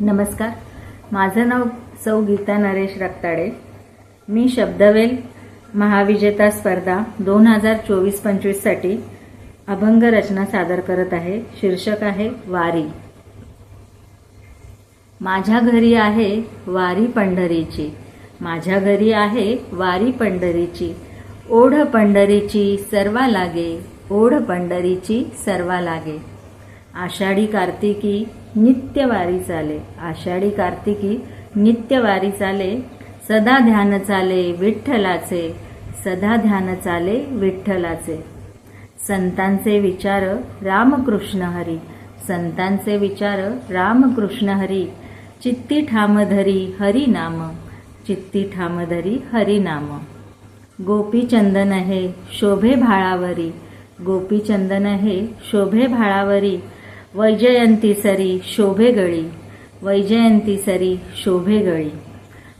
नमस्कार. माझं नाव सौ गीता नरेश रक्ताडे. मी शब्दवेल महाविजेता स्पर्धा दोन हजार चोवीस पंचवीससाठी अभंग रचना सादर करत आहे. शीर्षक आहे वारी. माझ्या घरी आहे वारी पंढरीची. माझ्या घरी आहे वारी पंढरीची. ओढ पंढरीची सर्वा लागे ओढ पंढरीची सर्वा लागे. आषाढी कार्तिकी नित्य वारी चाले. आषाढी कार्तिकी नित्य वारी चाले. सदा ध्यान चाले विठ्ठलाचे. सदा ध्यान चाले विठ्ठलाचे. संतांचे विचार रामकृष्ण हरी. संतांचे विचार रामकृष्ण हरी. चित्ती ठामधरी हरिनाम हरी नाम. चित्ती ठामधरी हरी नाम. गोपीचंदन हे शोभे भाळावरी. गोपीचंदन हे शोभे भाळावरी. वैजयंती सरी शोभे गळी. वैजयंती सरी शोभे गळी.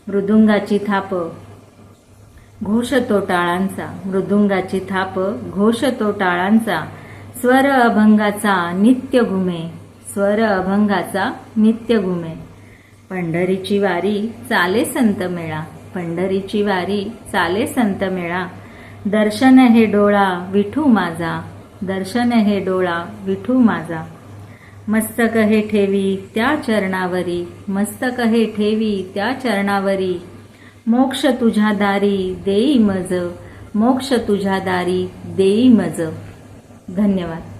मृदुंगाची थाप घोष तो टाळांचा मृदुंगाची थाप घोष तो टाळांचा स्वर अभंगाचा नित्य घुमे स्वर अभंगाचा नित्य घुमे पंढरीची वारी चाले संत मेळा. पंढरीची वारी चाले संत मेळा. दर्शन हे डोळा विठू माझा. दर्शन हे डोळा विठू माझा. मस्तक हे ठेवी त्या चरणावरी मस्तक हे ठेवी त्या चरणावरी. मोक्ष तुझ्या दारी देई मज मोक्ष तुझ्या दारी देई मज. धन्यवाद.